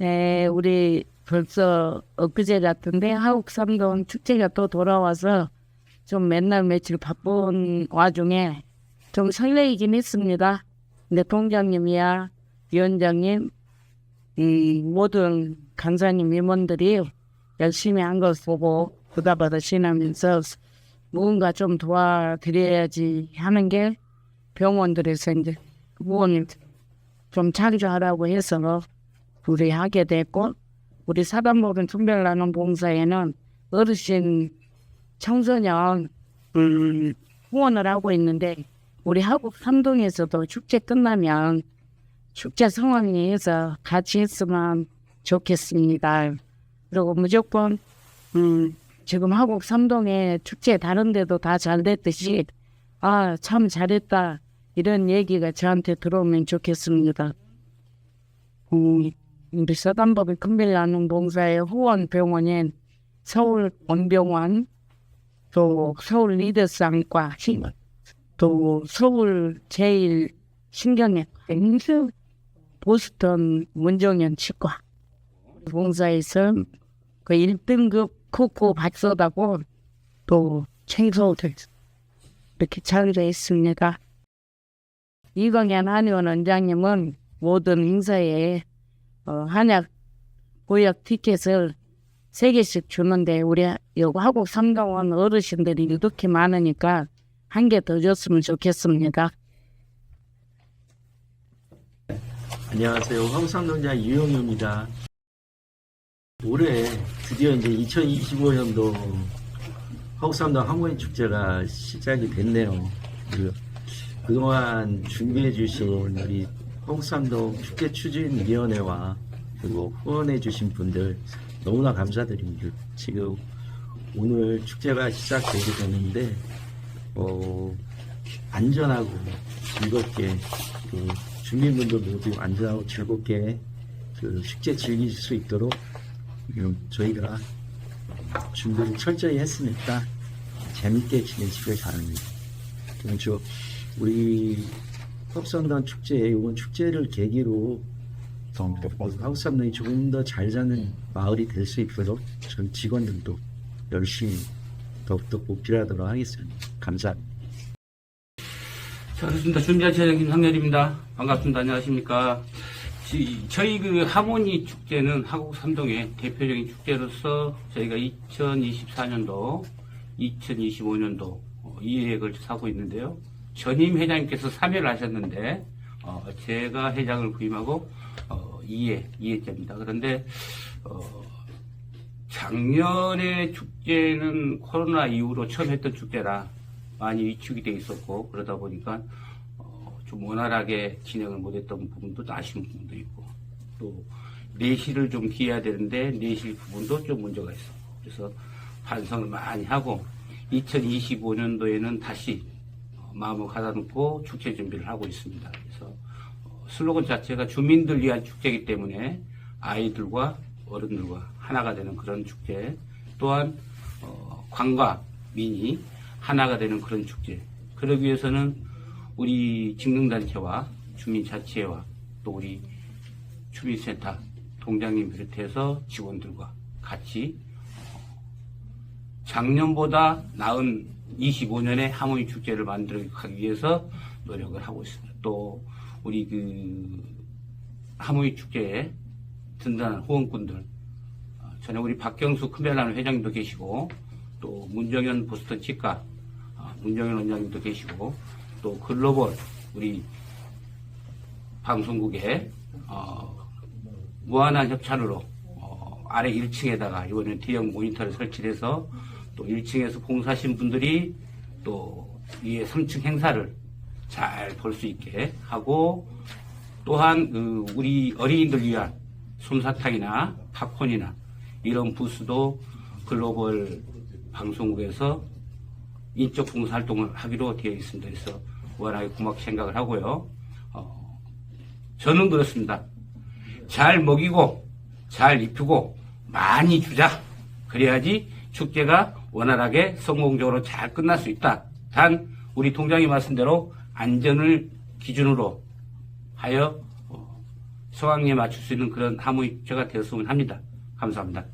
네, 우리 벌써 엊그제 같은데 하국 삼동 축제가 또 돌아와서 좀 맨날 며칠 바쁜 와중에 좀 설레이긴 했습니다. 근데 동장님이야 위원장님, 이 모든 간사님 임원들이 열심히 한걸 보고 보답받으시면서 무언가 좀 도와드려야지 하는 게 병원들에서 이제 의원님 좀 창조하라고 해서 우리 하게 됐고 우리 사단법인 특별나눔 봉사에는 어르신 청소년 음, 후원을 하고 있는데 우리 하국 삼동에서도 축제 끝나면 축제 상황에서 같이 했으면 좋겠습니다. 그리고 무조건 음, 지금 하국 삼동의 축제 다른 데도 다 잘 됐듯이 아 참 잘했다 이런 얘기가 저한테 들어오면 좋겠습니다. 음, 우 리 서단법인 큰빌나눔 봉사의 후원 병원인 서울 원병원 또 서울 리더스안과 또 서울 제일 신경외과 보스턴 문정현 치과 봉사에서 그 1등급 코코 박사다고 또 청소들 이렇게 참여했습니다. 이광현 한의원 원장님은 모든 행사에 어, 한약 보약 티켓을 세 개씩 주는데 우리 여기 하국 삼동원 어르신들이 이렇게 많으니까 한 개 더 줬으면 좋겠습니다. 안녕하세요. 황상동자 유영유입니다. 올해 드디어 이제 2025년도 화곡삼동 하모니 축제가 시작이 됐네요. 그, 그동안 준비해 주신 우리 화곡삼동 축제 추진위원회와 그리고 후원해주신 분들 너무나 감사드립니다. 지금 오늘 축제가 시작되게 되는데, 어, 안전하고 즐겁게 그 주민분들 모두 안전하고 즐겁게 그 축제 즐기실 수 있도록 저희가 준비를 철저히 했으니까 재밌게 지내시길 바랍니다. 그럼 저 우리 합산단 축제 이번 축제를 계기로 한국사람들이 조금 더 잘 사는 마을이 될 수 있도록 저희 직원들도 열심히 더욱더 보필하도록 하겠습니다. 감사합니다. 자, 그렇습니다. 준비자체장 김상렬입니다. 반갑습니다. 안녕하십니까. 지- 저희 그 하모니 축제는 하국 삼동의 대표적인 축제로서 저희가 2024년도, 2025년도 이 계획을 하고 있는데요. 전임 회장님께서 3회를 하셨는데, 어, 제가 회장을 부임하고, 어, 2회, 2회째입니다. 그런데, 어, 작년에 축제는 코로나 이후로 처음 했던 축제라 많이 위축이 돼 있었고 그러다 보니까 어, 좀 원활하게 진행을 못했던 부분도 아쉬운 부분도 있고 또 내실을 좀 기해야 되는데 내실 부분도 좀 문제가 있어. 그래서 반성을 많이 하고 2025년도에는 다시 어, 마음을 가다놓고 축제 준비를 하고 있습니다. 그래서 어, 슬로건 자체가 주민들 위한 축제이기 때문에 아이들과 어른들과 하나가 되는 그런 축제 또한 어, 관과 민이 하나가 되는 그런 축제 그러기 위해서는 우리 직능단체와 주민자치회와 또 우리 주민센터 동장님 비롯해서 직원들과 같이 어, 작년보다 나은 25년의 하모니 축제를 만들어 가기 위해서 노력을 하고 있습니다. 또 우리 그 하모니 축제에 든든한 후원꾼들 어, 전에 우리 박경수 큰별나는 회장님도 계시고 또 문정현 보스턴 치과 어, 문정현 원장님도 계시고 또 글로벌 우리 방송국에 어, 무한한 협찬으로 어, 아래 1층에다가 이번에 대형 모니터를 설치해서 또 1층에서 봉사하신 분들이 또 위에 3층 행사를 잘 볼 수 있게 하고 또한 그 우리 어린이들 위한 솜사탕이나 팝콘이나 이런 부스도 글로벌 방송국에서 인적 봉사 활동을 하기로 되어 있습니다. 그래서 워낙에 고맙게 생각을 하고요. 어, 저는 그렇습니다. 잘 먹이고 잘 입히고 많이 주자. 그래야지 축제가 원활하게 성공적으로 잘 끝날 수 있다. 단 우리 통장이 말씀대로 안전을 기준으로 하여 어, 성황리에 맞출 수 있는 그런 하모니 축제가 되었으면 합니다. 감사합니다.